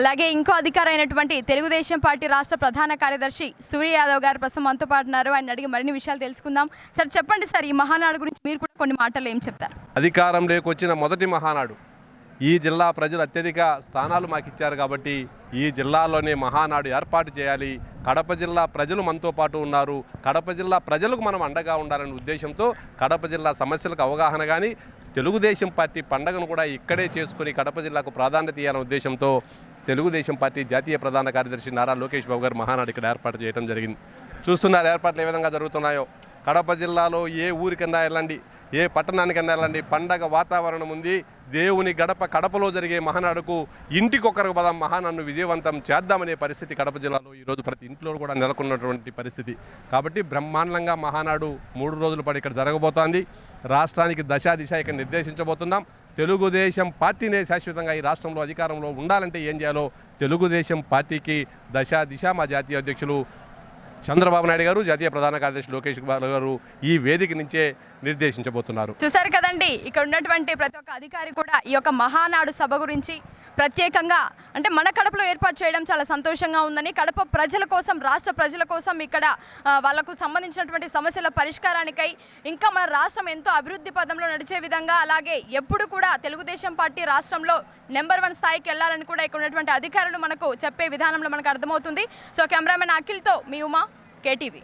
అలాగే ఇంకో అధికారి అయినటువంటి తెలుగుదేశం పార్టీ రాష్ట్ర ప్రధాన కార్యదర్శి సూర్య యాదవ్ గారు ప్రస్తుతం మనతో పాటు ఉన్నారు. ఆయన అడిగి మరిన్ని విషయాలు తెలుసుకుందాం. సార్ చెప్పండి సార్ ఈ మహానాడు గురించి మీరు కూడా కొన్ని మాటలు ఏం చెప్తారు అధికారంలోకి వచ్చిన మొదటి మహానాడు. ఈ జిల్లా ప్రజలు అత్యధిక స్థానాలు మాకు ఇచ్చారు కాబట్టి ఈ జిల్లాలోనే మహానాడు ఏర్పాటు చేయాలి. కడప జిల్లా ప్రజలు మనతో పాటు ఉన్నారు. కడప జిల్లా ప్రజలకు మనం అండగా ఉండాలనే ఉద్దేశంతో కడప జిల్లా సమస్యలకు అవగాహన కానీ తెలుగుదేశం పార్టీ పండగను కూడా ఇక్కడే చేసుకుని కడప జిల్లాకు ప్రాధాన్యత ఇవ్వాలనే ఉద్దేశంతో తెలుగుదేశం పార్టీ జాతీయ ప్రధాన కార్యదర్శి నారా లోకేష్ బాబు గారు మహానాడు ఇక్కడ ఏర్పాటు చేయడం జరిగింది. చూస్తున్నారు ఏర్పాట్లు ఏ విధంగా జరుగుతున్నాయో. కడప జిల్లాలో ఏ ఊరికన్నా వెళ్ళండి ఏ పట్టణానికన్నా వెళ్ళండి పండగ వాతావరణం ఉంది. దేవుని గడప కడపలో జరిగే మహానాడుకు ఇంటికొకరికి పదం మహానాడును విజయవంతం చేద్దామనే పరిస్థితి కడప జిల్లాలో ఈరోజు ప్రతి ఇంట్లో కూడా నెలకొన్నటువంటి పరిస్థితి. కాబట్టి బ్రహ్మాండంగా మహానాడు మూడు రోజుల పాటు ఇక్కడ జరగబోతోంది. రాష్ట్రానికి దశా దిశ ఇక్కడ నిర్దేశించబోతున్నాం. తెలుగుదేశం పార్టీనే శాశ్వతంగా ఈ రాష్ట్రంలో అధికారంలో ఉండాలంటే ఏం చేయాలో తెలుగుదేశం పార్టీకి దశ దిశ మా జాతీయ అధ్యక్షులు చంద్రబాబు నాయుడు గారు జాతీయ ప్రధాన కార్యదర్శి లోకేష్ గారు ఈ వేదిక నుంచే నిర్దేశించబోతున్నారు. చూసారు కదండి ఇక్కడ ఉన్నటువంటి ప్రతి ఒక్క అధికారి కూడా ఈ యొక్క మహానాడు సభ గురించి ప్రత్యేకంగా అంటే మన కడపలో ఏర్పాటు చేయడం చాలా సంతోషంగా ఉందని కడప ప్రజల కోసం రాష్ట్ర ప్రజల కోసం ఇక్కడ వాళ్ళకు సంబంధించినటువంటి సమస్యల పరిష్కారానికై ఇంకా మన రాష్ట్రం ఎంతో అభివృద్ధి పదంలో నడిచే విధంగా అలాగే ఎప్పుడు కూడా తెలుగుదేశం పార్టీ రాష్ట్రంలో నెంబర్ వన్ స్థాయికి వెళ్ళాలని కూడా ఇక్కడ ఉన్నటువంటి అధికారులు మనకు చెప్పే విధానంలో మనకు అర్థమవుతుంది. సో కెమెరామెన్ అఖిల్తో మీ ఉమా. केटीवी